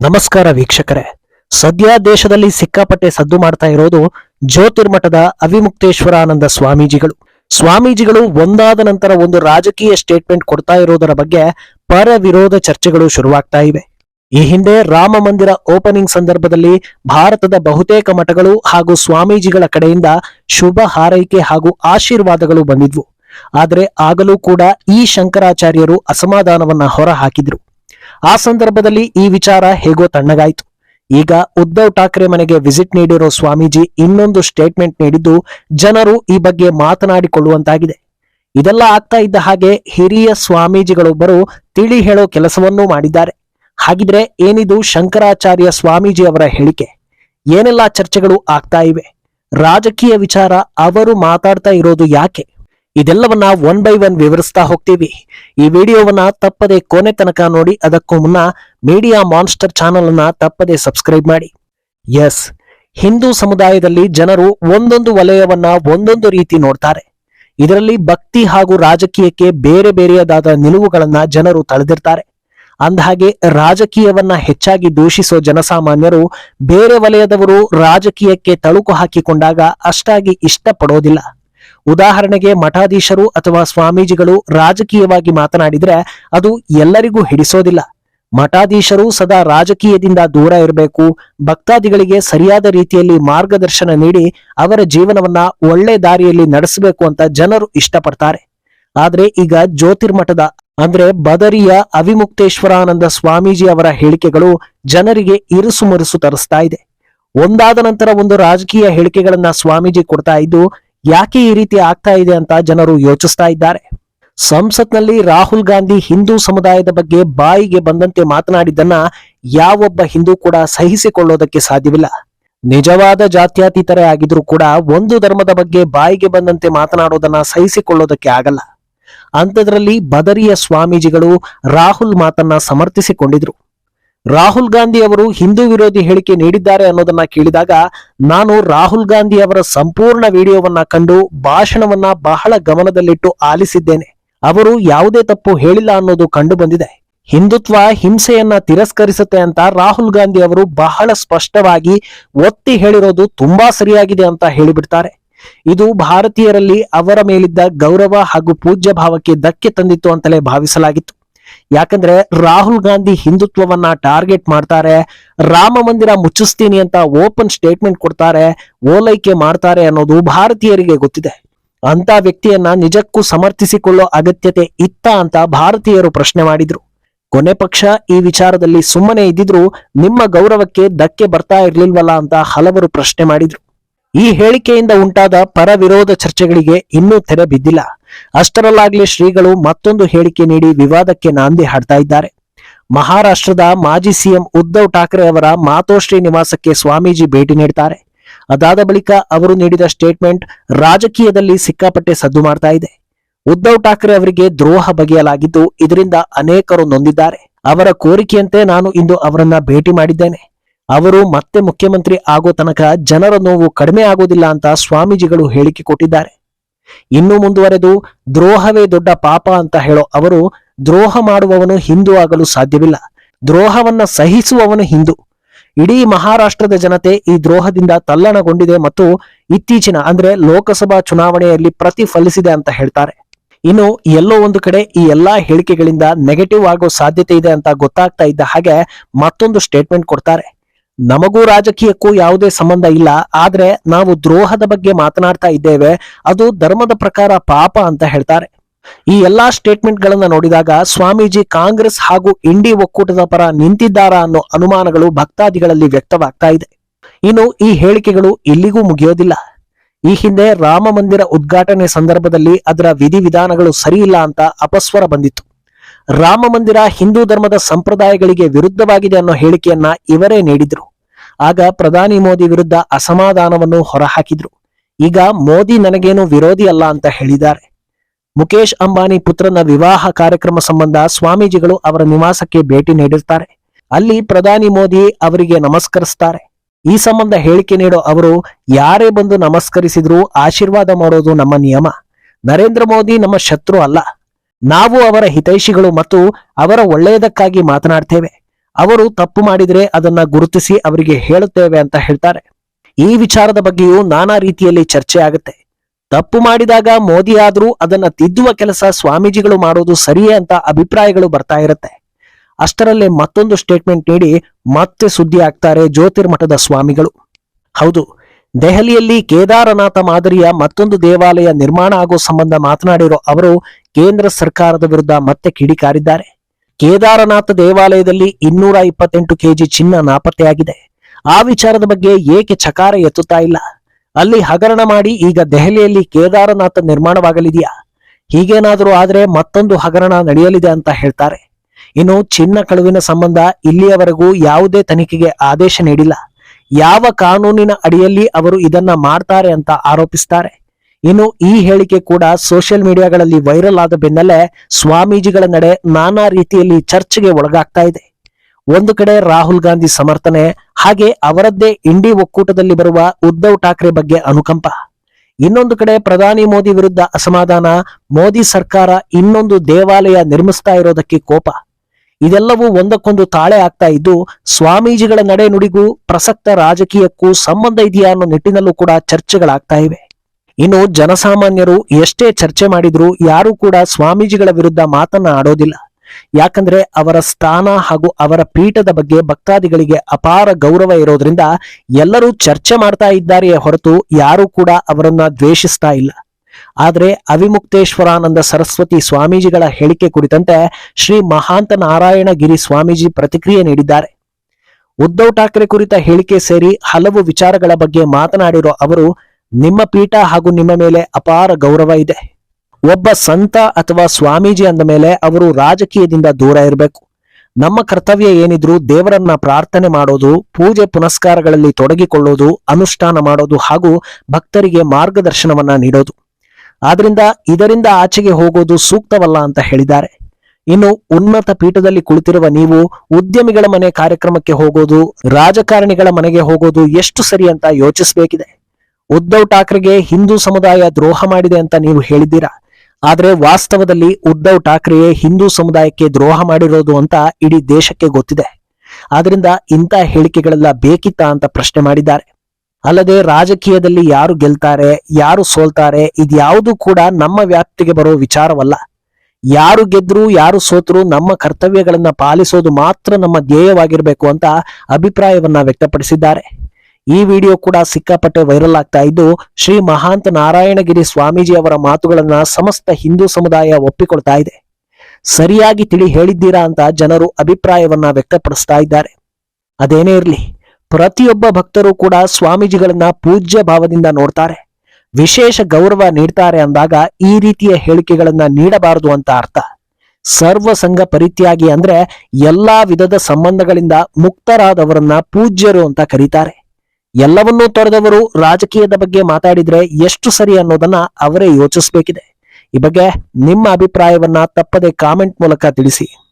ನಮಸ್ಕಾರ ವೀಕ್ಷಕರೇ. ಸದ್ಯ ದೇಶದಲ್ಲಿ ಸಿಕ್ಕಾಪಟ್ಟೆ ಸದ್ದು ಮಾಡ್ತಾ ಇರೋದು ಜ್ಯೋತಿರ್ಮಠದ ಅವಿಮುಕ್ತೇಶ್ವರಾನಂದ ಸ್ವಾಮೀಜಿಗಳು. ಸ್ವಾಮೀಜಿಗಳು ಒಂದಾದ ನಂತರ ಒಂದು ರಾಜಕೀಯ ಸ್ಟೇಟ್ಮೆಂಟ್ ಕೊಡ್ತಾ ಇರೋದರ ಬಗ್ಗೆ ಪರ ವಿರೋಧ ಚರ್ಚೆಗಳು ಶುರುವಾಗ್ತಾ ಇವೆ. ಈ ಹಿಂದೆ ರಾಮ ಮಂದಿರ ಓಪನಿಂಗ್ ಸಂದರ್ಭದಲ್ಲಿ ಭಾರತದ ಬಹುತೇಕ ಮಠಗಳು ಹಾಗೂ ಸ್ವಾಮೀಜಿಗಳ ಕಡೆಯಿಂದ ಶುಭ ಹಾರೈಕೆ ಹಾಗೂ ಆಶೀರ್ವಾದಗಳು ಬಂದಿದ್ವು. ಆದರೆ ಆಗಲೂ ಕೂಡ ಈ ಶಂಕರಾಚಾರ್ಯರು ಅಸಮಾಧಾನವನ್ನ ಹೊರ ಹಾಕಿದ್ರು ಆ ಸಂದರ್ಭದಲ್ಲಿ ಈ ವಿಚಾರ ಹೇಗೋ ತಣ್ಣಗಾಯಿತು. ಈಗ ಉದ್ಧವ್ ಠಾಕ್ರೆ ಮನೆಗೆ ವಿಸಿಟ್ ನೀಡಿರೋ ಸ್ವಾಮೀಜಿ ಇನ್ನೊಂದು ಸ್ಟೇಟ್ಮೆಂಟ್ ನೀಡಿದ್ದು ಜನರು ಈ ಬಗ್ಗೆ ಮಾತನಾಡಿಕೊಳ್ಳುವಂತಾಗಿದೆ. ಇದೆಲ್ಲ ಆಗ್ತಾ ಇದ್ದ ಹಾಗೆ ಹಿರಿಯ ಸ್ವಾಮೀಜಿಗಳೊಬ್ಬರು ತಿಳಿ ಹೇಳೋ ಕೆಲಸವನ್ನೂ ಮಾಡಿದ್ದಾರೆ. ಹಾಗಿದ್ರೆ ಏನಿದು ಶಂಕರಾಚಾರ್ಯ ಸ್ವಾಮೀಜಿ ಅವರ ಹೇಳಿಕೆ? ಏನೆಲ್ಲಾ ಚರ್ಚೆಗಳು ಆಗ್ತಾ ಇವೆ? ರಾಜಕೀಯ ವಿಚಾರ ಅವರು ಮಾತಾಡ್ತಾ ಇರೋದು ಯಾಕೆ? ಇದೆಲ್ಲವನ್ನ ಒನ್ ಬೈ ಒನ್ ವಿವರಿಸ್ತಾ ಹೋಗ್ತೀವಿ. ಈ ವಿಡಿಯೋವನ್ನ ತಪ್ಪದೆ ಕೊನೆ ತನಕ ನೋಡಿ, ಅದಕ್ಕೂ ಮುನ್ನ ಮೀಡಿಯಾ ಮಾನ್ಸ್ಟರ್ ಚಾನೆಲ್ ಅನ್ನ ತಪ್ಪದೆ ಸಬ್ಸ್ಕ್ರೈಬ್ ಮಾಡಿ. ಎಸ್ ಹಿಂದೂ ಸಮುದಾಯದಲ್ಲಿ ಜನರು ಒಂದೊಂದು ವಲಯವನ್ನ ಒಂದೊಂದು ರೀತಿ ನೋಡ್ತಾರೆ. ಇದರಲ್ಲಿ ಭಕ್ತಿ ಹಾಗೂ ರಾಜಕೀಯಕ್ಕೆ ಬೇರೆ ಬೇರೆಯದಾದ ನಿಲುವುಗಳನ್ನ ಜನರು ತಳೆದಿರ್ತಾರೆ. ಅಂದಹಾಗೆ, ರಾಜಕೀಯವನ್ನ ಹೆಚ್ಚಾಗಿ ದೂಷಿಸೋ ಜನಸಾಮಾನ್ಯರು ಬೇರೆ ವಲಯದವರು ರಾಜಕೀಯಕ್ಕೆ ತಳುಕು ಹಾಕಿಕೊಂಡಾಗ ಅಷ್ಟಾಗಿ ಇಷ್ಟಪಡೋದಿಲ್ಲ. ಉದಾಹರಣೆಗೆ ಮಠಾಧೀಶರು ಅಥವಾ ಸ್ವಾಮೀಜಿಗಳು ರಾಜಕೀಯವಾಗಿ ಮಾತನಾಡಿದ್ರೆ ಅದು ಎಲ್ಲರಿಗೂ ಹಿಡಿಸೋದಿಲ್ಲ. ಮಠಾಧೀಶರು ಸದಾ ರಾಜಕೀಯದಿಂದ ದೂರ ಇರಬೇಕು. ಭಕ್ತಾದಿಗಳಿಗೆ ಸರಿಯಾದ ರೀತಿಯಲ್ಲಿ ಮಾರ್ಗದರ್ಶನ ನೀಡಿ ಅವರ ಜೀವನವನ್ನ ಒಳ್ಳೆ ದಾರಿಯಲ್ಲಿ ನಡೆಸಬೇಕು ಅಂತ ಜನರು ಇಷ್ಟಪಡ್ತಾರೆ. ಆದ್ರೆ ಈಗ ಜ್ಯೋತಿರ್ಮಠದ ಅಂದ್ರೆ ಬದರಿಯ ಅವಿಮುಕ್ತೇಶ್ವರಾನಂದ ಸ್ವಾಮೀಜಿ ಅವರ ಹೇಳಿಕೆಗಳು ಜನರಿಗೆ ಇರುಸು ಮುರುಸು ತರಿಸ್ತಾ ಇದೆ. ಒಂದಾದ ನಂತರ ಒಂದು ರಾಜಕೀಯ ಹೇಳಿಕೆಗಳನ್ನ ಸ್ವಾಮೀಜಿ ಕೊಡ್ತಾ ಇದ್ದು ಯಾಕೆ ಈ ರೀತಿ ಆಗ್ತಾ ಇದೆ ಅಂತ ಜನರು ಯೋಚಿಸ್ತಾ ಇದ್ದಾರೆ. ಸಂಸತ್ನಲ್ಲಿ ರಾಹುಲ್ ಗಾಂಧಿ ಹಿಂದೂ ಸಮುದಾಯದ ಬಗ್ಗೆ ಬಾಯಿಗೆ ಬಂದಂತೆ ಮಾತನಾಡಿದ್ದನ್ನ ಯಾವೊಬ್ಬ ಹಿಂದೂ ಕೂಡ ಸಹಿಸಿಕೊಳ್ಳೋದಕ್ಕೆ ಸಾಧ್ಯವಿಲ್ಲ. ನಿಜವಾದ ಜಾತ್ಯಾತೀತರೇ ಆಗಿದ್ರೂ ಕೂಡ ಒಂದು ಧರ್ಮದ ಬಗ್ಗೆ ಬಾಯಿಗೆ ಬಂದಂತೆ ಮಾತನಾಡೋದನ್ನ ಸಹಿಸಿಕೊಳ್ಳೋದಕ್ಕೆ ಆಗಲ್ಲ. ಅಂಥದ್ರಲ್ಲಿ ಬದರಿಯ ಸ್ವಾಮೀಜಿಗಳು ರಾಹುಲ್ ಮಾತನ್ನ ಸಮರ್ಥಿಸಿಕೊಂಡಿದ್ರು. ರಾಹುಲ್ ಗಾಂಧಿ ಅವರು ಹಿಂದೂ ವಿರೋಧಿ ಹೇಳಿಕೆ ನೀಡಿದ್ದಾರೆ ಅನ್ನೋದನ್ನ ಕೇಳಿದಾಗ ನಾನು ರಾಹುಲ್ ಗಾಂಧಿ ಅವರ ಸಂಪೂರ್ಣ ವಿಡಿಯೋವನ್ನ ಕಂಡು ಭಾಷಣವನ್ನ ಬಹಳ ಗಮನದಲ್ಲಿಟ್ಟು ಆಲಿಸಿದ್ದೇನೆ. ಅವರು ಯಾವುದೇ ತಪ್ಪು ಹೇಳಿಲ್ಲ ಅನ್ನೋದು ಕಂಡು ಬಂದಿದೆ ಹಿಂದುತ್ವ ಹಿಂಸೆಯನ್ನ ತಿರಸ್ಕರಿಸುತ್ತೆ ಅಂತ ರಾಹುಲ್ ಗಾಂಧಿ ಅವರು ಬಹಳ ಸ್ಪಷ್ಟವಾಗಿ ಒತ್ತಿ ಹೇಳಿರೋದು ತುಂಬಾ ಸರಿಯಾಗಿದೆ ಅಂತ ಹೇಳಿಬಿಡ್ತಾರೆ. ಇದು ಭಾರತೀಯರಲ್ಲಿ ಅವರ ಮೇಲಿದ್ದ ಗೌರವ ಹಾಗೂ ಪೂಜ್ಯ ಭಾವಕ್ಕೆ ಧಕ್ಕೆ ತಂದಿತ್ತು ಅಂತಲೇ ಭಾವಿಸಲಾಗಿತ್ತು. ಯಾಕಂದ್ರೆ ರಾಹುಲ್ ಗಾಂಧಿ ಹಿಂದುತ್ವವನ್ನ ಟಾರ್ಗೆಟ್ ಮಾಡ್ತಾರೆ, ರಾಮ ಮಂದಿರ ಮುಚ್ಚಿಸ್ತೀನಿ ಅಂತ ಓಪನ್ ಸ್ಟೇಟ್ಮೆಂಟ್ ಕೊಡ್ತಾರೆ, ಓಲೈಕೆ ಮಾಡ್ತಾರೆ ಅನ್ನೋದು ಭಾರತೀಯರಿಗೆ ಗೊತ್ತಿದೆ. ಅಂತ ವ್ಯಕ್ತಿಯನ್ನ ನಿಜಕ್ಕೂ ಸಮರ್ಥಿಸಿಕೊಳ್ಳೋ ಅಗತ್ಯತೆ ಇತ್ತ ಅಂತ ಭಾರತೀಯರು ಪ್ರಶ್ನೆ ಮಾಡಿದ್ರು. ಕೊನೆ ಪಕ್ಷ ಈ ವಿಚಾರದಲ್ಲಿ ಸುಮ್ಮನೆ ಇದ್ದಿದ್ರು, ನಿಮ್ಮ ಗೌರವಕ್ಕೆ ಧಕ್ಕೆ ಬರ್ತಾ ಇರ್ಲಿಲ್ವಲ್ಲ ಅಂತ ಹಲವರು ಪ್ರಶ್ನೆ ಮಾಡಿದ್ರು. ಈ ಹೇಳಿಕೆಯಿಂದ ಉಂಟಾದ ಪರವಿರೋಧ ಚರ್ಚೆಗಳಿಗೆ ಇನ್ನೂ ತೆರೆ ಬಿದ್ದಿಲ್ಲ. ಅಷ್ಟರಲ್ಲಾಗಲೇ ಶ್ರೀಗಳು ಮತ್ತೊಂದು ಹೇಳಿಕೆ ನೀಡಿ ವಿವಾದಕ್ಕೆ ನಾಂದಿ ಹಾಡ್ತಾ ಇದ್ದಾರೆ. ಮಹಾರಾಷ್ಟ್ರದ ಮಾಜಿ ಸಿಎಂ ಉದ್ಧವ್ ಠಾಕ್ರೆ ಅವರ ಮಾತೋಶ್ರೀ ನಿವಾಸಕ್ಕೆ ಸ್ವಾಮೀಜಿ ಭೇಟಿ ನೀಡುತ್ತಾರೆ ಅದಾದ ಬಳಿಕ ಅವರು ನೀಡಿದ ಸ್ಟೇಟ್ಮೆಂಟ್ ರಾಜಕೀಯದಲ್ಲಿ ಸಿಕ್ಕಾಪಟ್ಟೆ ಸದ್ದು ಮಾಡ್ತಾ ಇದೆ. ಉದ್ಧವ್ ಠಾಕ್ರೆ ಅವರಿಗೆ ದ್ರೋಹ ಬಗೆಯಲಾಗಿದ್ದು ಇದರಿಂದ ಅನೇಕರು ನೊಂದಿದ್ದಾರೆ. ಅವರ ಕೋರಿಕೆಯಂತೆ ನಾನು ಇಂದು ಅವರನ್ನ ಭೇಟಿ ಮಾಡಿದ್ದೇನೆ. ಅವರು ಮತ್ತೆ ಮುಖ್ಯಮಂತ್ರಿ ಆಗೋ ತನಕ ಜನರ ನೋವು ಕಡಿಮೆ ಆಗೋದಿಲ್ಲ ಅಂತ ಸ್ವಾಮೀಜಿಗಳು ಹೇಳಿಕೆ ಕೊಟ್ಟಿದ್ದಾರೆ. ಇನ್ನು ಮುಂದುವರೆದು ದ್ರೋಹವೇ ದೊಡ್ಡ ಪಾಪ ಅಂತ ಹೇಳೋ ಅವರು ದ್ರೋಹ ಮಾಡುವವನು ಹಿಂದೂ ಆಗಲು ಸಾಧ್ಯವಿಲ್ಲ. ದ್ರೋಹವನ್ನ ಸಹಿಸುವವನು ಹಿಂದೂ. ಇಡೀ ಮಹಾರಾಷ್ಟ್ರದ ಜನತೆ ಈ ದ್ರೋಹದಿಂದ ತಲ್ಲಣಗೊಂಡಿದೆ ಮತ್ತು ಇತ್ತೀಚಿನ ಅಂದ್ರೆ ಲೋಕಸಭಾ ಚುನಾವಣೆಯಲ್ಲಿ ಪ್ರತಿಫಲಿಸಿದೆ ಅಂತ ಹೇಳ್ತಾರೆ. ಇನ್ನು ಎಲ್ಲೋ ಒಂದು ಕಡೆ ಈ ಎಲ್ಲಾ ಹೇಳಿಕೆಗಳಿಂದ ನೆಗೆಟಿವ್ ಆಗೋ ಸಾಧ್ಯತೆ ಇದೆ ಅಂತ ಗೊತ್ತಾಗ್ತಾ ಇದ್ದ ಹಾಗೆ ಮತ್ತೊಂದು ಸ್ಟೇಟ್ಮೆಂಟ್ ಕೊಡ್ತಾರೆ. ನಮಗೂ ರಾಜಕೀಯಕ್ಕೂ ಯಾವುದೇ ಸಂಬಂಧ ಇಲ್ಲ, ಆದ್ರೆ ನಾವು ದ್ರೋಹದ ಬಗ್ಗೆ ಮಾತನಾಡ್ತಾ ಇದ್ದೇವೆ, ಅದು ಧರ್ಮದ ಪ್ರಕಾರ ಪಾಪ ಅಂತ ಹೇಳ್ತಾರೆ. ಈ ಎಲ್ಲಾ ಸ್ಟೇಟ್ಮೆಂಟ್ ಗಳನ್ನ ನೋಡಿದಾಗ ಸ್ವಾಮೀಜಿ ಕಾಂಗ್ರೆಸ್ ಹಾಗೂ ಇಂಡಿ ಒಕ್ಕೂಟದ ಪರ ನಿಂತಿದ್ದಾರಾ ಅನ್ನೋ ಅನುಮಾನಗಳು ಭಕ್ತಾದಿಗಳಲ್ಲಿ ವ್ಯಕ್ತವಾಗ್ತಾ ಇದೆ. ಇನ್ನು ಈ ಹೇಳಿಕೆಗಳು ಇಲ್ಲಿಗೂ ಮುಗಿಯೋದಿಲ್ಲ. ಈ ಹಿಂದೆ ರಾಮ ಮಂದಿರ ಉದ್ಘಾಟನೆ ಸಂದರ್ಭದಲ್ಲಿ ಅದರ ವಿಧಿವಿಧಾನಗಳು ಸರಿಯಿಲ್ಲ ಅಂತ ಅಪಸ್ವರ ಬಂದಿತ್ತು. ರಾಮ ಮಂದಿರ ಹಿಂದೂ ಧರ್ಮದ ಸಂಪ್ರದಾಯಗಳಿಗೆ ವಿರುದ್ಧವಾಗಿದೆ ಅನ್ನೋ ಹೇಳಿಕೆಯನ್ನ ಇವರೇ ನೀಡಿದ್ರು. ಆಗ ಪ್ರಧಾನಿ ಮೋದಿ ವಿರುದ್ಧ ಅಸಮಾಧಾನವನ್ನು ಹೊರಹಾಕಿದ್ರು. ಈಗ ಮೋದಿ ನನಗೇನು ವಿರೋಧಿ ಅಲ್ಲ ಅಂತ ಹೇಳಿದ್ದಾರೆ. ಮುಖೇಶ್ ಅಂಬಾನಿ ಪುತ್ರನ ವಿವಾಹ ಕಾರ್ಯಕ್ರಮ ಸಂಬಂಧ ಸ್ವಾಮೀಜಿಗಳು ಅವರ ನಿವಾಸಕ್ಕೆ ಭೇಟಿ ನೀಡಿರ್ತಾರೆ. ಅಲ್ಲಿ ಪ್ರಧಾನಿ ಮೋದಿ ಅವರಿಗೆ ನಮಸ್ಕರಿಸ್ತಾರೆ. ಈ ಸಂಬಂಧ ಹೇಳಿಕೆ ನೀಡೋ ಅವರು, ಯಾರೇ ಬಂದು ನಮಸ್ಕರಿಸಿದ್ರು ಆಶೀರ್ವಾದ ಮಾಡೋದು ನಮ್ಮ ನಿಯಮ. ನರೇಂದ್ರ ಮೋದಿ ನಮ್ಮ ಶತ್ರು ಅಲ್ಲ. ನಾವು ಅವರ ಹಿತೈಷಿಗಳು ಮತ್ತು ಅವರ ಒಳ್ಳೆಯದಕ್ಕಾಗಿ ಮಾತನಾಡ್ತೇವೆ. ಅವರು ತಪ್ಪು ಮಾಡಿದರೆ ಅದನ್ನ ಗುರುತಿಸಿ ಅವರಿಗೆ ಹೇಳುತ್ತೇವೆ ಅಂತ ಹೇಳ್ತಾರೆ. ಈ ವಿಚಾರದ ಬಗ್ಗೆಯೂ ನಾನಾ ರೀತಿಯಲ್ಲಿ ಚರ್ಚೆ ಆಗುತ್ತೆ. ತಪ್ಪು ಮಾಡಿದಾಗ ಮೋದಿ ಆದ್ರೂ ಅದನ್ನ ತಿದ್ದುವ ಕೆಲಸ ಸ್ವಾಮೀಜಿಗಳು ಮಾಡೋದು ಸರಿಯೇ ಅಂತ ಅಭಿಪ್ರಾಯಗಳು ಬರ್ತಾ ಇರುತ್ತೆ. ಅಷ್ಟರಲ್ಲೇ ಮತ್ತೊಂದು ಸ್ಟೇಟ್ಮೆಂಟ್ ನೀಡಿ ಮತ್ತೆ ಸುದ್ದಿ ಆಗ್ತಾರೆ ಜ್ಯೋತಿರ್ಮಠದ ಸ್ವಾಮಿಗಳು. ಹೌದು, ದೆಹಲಿಯಲ್ಲಿ ಕೇದಾರನಾಥ ಮಾದರಿಯ ಮತ್ತೊಂದು ದೇವಾಲಯ ನಿರ್ಮಾಣ ಆಗೋ ಸಂಬಂಧ ಮಾತನಾಡಿರೋ ಅವರು ಕೇಂದ್ರ ಸರ್ಕಾರದ ವಿರುದ್ಧ ಮತ್ತೆ ಕಿಡಿಕಾರಿದ್ದಾರೆ. ಕೇದಾರನಾಥ ದೇವಾಲಯದಲ್ಲಿ ಇನ್ನೂರ ಇಪ್ಪತ್ತೆಂಟು ಕೆಜಿ ಚಿನ್ನ ನಾಪತ್ತೆಯಾಗಿದೆ. ಆ ವಿಚಾರದ ಬಗ್ಗೆ ಏಕೆ ಚಕಾರ ಎತ್ತುತ್ತಾ ಇಲ್ಲ? ಅಲ್ಲಿ ಹಗರಣ ಮಾಡಿ ಈಗ ದೆಹಲಿಯಲ್ಲಿ ಕೇದಾರನಾಥ ನಿರ್ಮಾಣವಾಗಲಿದೆಯಾ? ಹೀಗೇನಾದರೂ ಆದರೆ ಮತ್ತೊಂದು ಹಗರಣ ನಡೆಯಲಿದೆ ಅಂತ ಹೇಳ್ತಾರೆ. ಇನ್ನು ಚಿನ್ನ ಕಳುವಿನ ಸಂಬಂಧ ಇಲ್ಲಿಯವರೆಗೂ ಯಾವುದೇ ತನಿಖೆಗೆ ಆದೇಶ ನೀಡಿಲ್ಲ. ಯಾವ ಕಾನೂನಿನ ಅಡಿಯಲ್ಲಿ ಅವರು ಇದನ್ನ ಮಾಡ್ತಾರೆ ಅಂತ ಆರೋಪಿಸ್ತಾರೆ. ಇನ್ನು ಈ ಹೇಳಿಕೆ ಕೂಡ ಸೋಷಿಯಲ್ ಮೀಡಿಯಾಗಳಲ್ಲಿ ವೈರಲ್ ಆದ ಬೆನ್ನಲ್ಲೇ ಸ್ವಾಮೀಜಿಗಳ ನಡೆ ನಾನಾ ರೀತಿಯಲ್ಲಿ ಚರ್ಚೆಗೆ ಒಳಗಾಗ್ತಾ ಇದೆ. ಒಂದು ಕಡೆ ರಾಹುಲ್ ಗಾಂಧಿ ಸಮರ್ಥನೆ, ಹಾಗೆ ಅವರದ್ದೇ ಇಂಡಿ ಒಕ್ಕೂಟದಲ್ಲಿ ಬರುವ ಉದ್ಧವ್ ಠಾಕ್ರೆ ಬಗ್ಗೆ ಅನುಕಂಪ. ಇನ್ನೊಂದು ಕಡೆ ಪ್ರಧಾನಿ ಮೋದಿ ವಿರುದ್ಧ ಅಸಮಾಧಾನ, ಮೋದಿ ಸರ್ಕಾರ ಇನ್ನೊಂದು ದೇವಾಲಯ ನಿರ್ಮಿಸ್ತಾ ಇರೋದಕ್ಕೆ ಕೋಪ. ಇದೆಲ್ಲವೂ ಒಂದಕ್ಕೊಂದು ತಾಳೆ ಆಗ್ತಾ ಇದ್ದು, ಸ್ವಾಮೀಜಿಗಳ ನಡೆ ನುಡಿಗೂ ಪ್ರಸಕ್ತ ರಾಜಕೀಯಕ್ಕೂ ಸಂಬಂಧ ಇದೆಯಾ ಅನ್ನೋ ನಿಟ್ಟಿನಲ್ಲೂ ಕೂಡ ಚರ್ಚೆಗಳಾಗ್ತಾ ಇವೆ. ಇನ್ನು ಜನಸಾಮಾನ್ಯರು ಎಷ್ಟೇ ಚರ್ಚೆ ಮಾಡಿದ್ರು ಯಾರು ಕೂಡ ಸ್ವಾಮೀಜಿಗಳ ವಿರುದ್ಧ ಮಾತನ್ನ ಆಡೋದಿಲ್ಲ. ಯಾಕಂದ್ರೆ ಅವರ ಸ್ಥಾನ ಹಾಗೂ ಅವರ ಪೀಠದ ಬಗ್ಗೆ ಭಕ್ತಾದಿಗಳಿಗೆ ಅಪಾರ ಗೌರವ ಇರೋದ್ರಿಂದ ಎಲ್ಲರೂ ಚರ್ಚೆ ಮಾಡ್ತಾ ಇದ್ದಾರೆಯೇ ಹೊರತು ಯಾರೂ ಕೂಡ ಅವರನ್ನ ದ್ವೇಷಿಸ್ತಾ ಇಲ್ಲ. ಆದರೆ ಅವಿಮುಕ್ತೇಶ್ವರಾನಂದ ಸರಸ್ವತಿ ಸ್ವಾಮೀಜಿಗಳ ಹೇಳಿಕೆ ಕುರಿತಂತೆ ಶ್ರೀ ಮಹಾಂತ ನಾರಾಯಣಗಿರಿ ಸ್ವಾಮೀಜಿ ಪ್ರತಿಕ್ರಿಯೆ ನೀಡಿದ್ದಾರೆ. ಉದ್ಧವ್ ಠಾಕ್ರೆ ಕುರಿತ ಹೇಳಿಕೆ ಸೇರಿ ಹಲವು ವಿಚಾರಗಳ ಬಗ್ಗೆ ಮಾತನಾಡಿರೋ ಅವರು ನಿಮ್ಮ ಪೀಠ ಹಾಗೂ ನಿಮ್ಮ ಮೇಲೆ ಅಪಾರ ಗೌರವ ಇದೆ. ಒಬ್ಬ ಸಂತ ಅಥವಾ ಸ್ವಾಮೀಜಿ ಅಂದ ಮೇಲೆ ಅವರು ರಾಜಕೀಯದಿಂದ ದೂರ ಇರಬೇಕು. ನಮ್ಮ ಕರ್ತವ್ಯ ಏನಿದ್ರು ದೇವರನ್ನ ಪ್ರಾರ್ಥನೆ ಮಾಡೋದು, ಪೂಜೆ ಪುನಸ್ಕಾರಗಳಲ್ಲಿ ತೊಡಗಿಕೊಳ್ಳೋದು, ಅನುಷ್ಠಾನ ಮಾಡೋದು ಹಾಗೂ ಭಕ್ತರಿಗೆ ಮಾರ್ಗದರ್ಶನವನ್ನ ನೀಡೋದು. ಆದ್ರಿಂದ ಇದರಿಂದ ಆಚೆಗೆ ಹೋಗೋದು ಸೂಕ್ತವಲ್ಲ ಅಂತ ಹೇಳಿದ್ದಾರೆ. ಇನ್ನು ಉನ್ನತ ಪೀಠದಲ್ಲಿ ಕುಳಿತಿರುವ ನೀವು ಉದ್ಯಮಿಗಳ ಮನೆ ಕಾರ್ಯಕ್ರಮಕ್ಕೆ ಹೋಗೋದು, ರಾಜಕಾರಣಿಗಳ ಮನೆಗೆ ಹೋಗೋದು ಎಷ್ಟು ಸರಿ ಅಂತ ಯೋಚಿಸಬೇಕಿದೆ. ಉದ್ಧವ್ ಠಾಕ್ರೆಗೆ ಹಿಂದೂ ಸಮುದಾಯ ದ್ರೋಹ ಮಾಡಿದೆ ಅಂತ ನೀವು ಹೇಳಿದ್ದೀರಾ? ಆದರೆ ವಾಸ್ತವದಲ್ಲಿ ಉದ್ಧವ್ ಠಾಕ್ರೆಯೇ ಹಿಂದೂ ಸಮುದಾಯಕ್ಕೆ ದ್ರೋಹ ಮಾಡಿರೋದು ಅಂತ ಇಡೀ ದೇಶಕ್ಕೆ ಗೊತ್ತಿದೆ. ಆದ್ರಿಂದ ಇಂಥ ಹೇಳಿಕೆಗಳೆಲ್ಲ ಬೇಕಿತ್ತಾ ಅಂತ ಪ್ರಶ್ನೆ ಮಾಡಿದ್ದಾರೆ. ಅಲ್ಲದೆ ರಾಜಕೀಯದಲ್ಲಿ ಯಾರು ಗೆಲ್ತಾರೆ, ಯಾರು ಸೋಲ್ತಾರೆ, ಇದ್ಯಾವುದು ಕೂಡ ನಮ್ಮ ವ್ಯಾಪ್ತಿಗೆ ಬರೋ ವಿಚಾರವಲ್ಲ. ಯಾರು ಗೆದ್ರು, ಯಾರು ಸೋತರು ನಮ್ಮ ಕರ್ತವ್ಯಗಳನ್ನ ಪಾಲಿಸೋದು ಮಾತ್ರ ನಮ್ಮ ಧ್ಯೇಯವಾಗಿರಬೇಕು ಅಂತ ಅಭಿಪ್ರಾಯವನ್ನ ವ್ಯಕ್ತಪಡಿಸಿದ್ದಾರೆ. ಈ ವಿಡಿಯೋ ಕೂಡ ಸಿಕ್ಕಾಪಟ್ಟೆ ವೈರಲ್ ಆಗ್ತಾ ಇದ್ದು, ಶ್ರೀ ಮಹಾಂತ ನಾರಾಯಣಗಿರಿ ಸ್ವಾಮೀಜಿ ಅವರ ಮಾತುಗಳನ್ನ ಸಮಸ್ತ ಹಿಂದೂ ಸಮುದಾಯ ಒಪ್ಪಿಕೊಳ್ತಾ ಇದೆ. ಸರಿಯಾಗಿ ತಿಳಿ ಹೇಳಿದ್ದೀರಾ ಅಂತ ಜನರು ಅಭಿಪ್ರಾಯವನ್ನ ವ್ಯಕ್ತಪಡಿಸ್ತಾ ಇದ್ದಾರೆ. ಅದೇನೇ ಇರಲಿ, ಪ್ರತಿಯೊಬ್ಬ ಭಕ್ತರು ಕೂಡ ಸ್ವಾಮೀಜಿಗಳನ್ನ ಪೂಜ್ಯ ಭಾವದಿಂದ ನೋಡ್ತಾರೆ. ವಿಶೇಷ ಗೌರವ ನೀಡ್ತಾರೆ ಅಂದಾಗ ಈ ರೀತಿಯ ಹೇಳಿಕೆಗಳನ್ನ ನೀಡಬಾರದು ಅಂತ ಅರ್ಥ. ಸರ್ವ ಸಂಘ ಪರಿತ್ಯಾಗಿ ಅಂದ್ರೆ ಎಲ್ಲಾ ವಿಧದ ಸಂಬಂಧಗಳಿಂದ ಮುಕ್ತರಾದವರನ್ನ ಪೂಜ್ಯರು ಅಂತ ಕರೀತಾರೆ. ಎಲ್ಲವನ್ನೂ ತೊರೆದವರು ರಾಜಕೀಯದ ಬಗ್ಗೆ ಮಾತಾಡಿದ್ರೆ ಎಷ್ಟು ಸರಿ ಅನ್ನೋದನ್ನ ಅವರೇ ಯೋಚಿಸಬೇಕಿದೆ. ಈ ಬಗ್ಗೆ ನಿಮ್ಮ ಅಭಿಪ್ರಾಯವನ್ನ ತಪ್ಪದೆ ಕಾಮೆಂಟ್ ಮೂಲಕ ತಿಳಿಸಿ.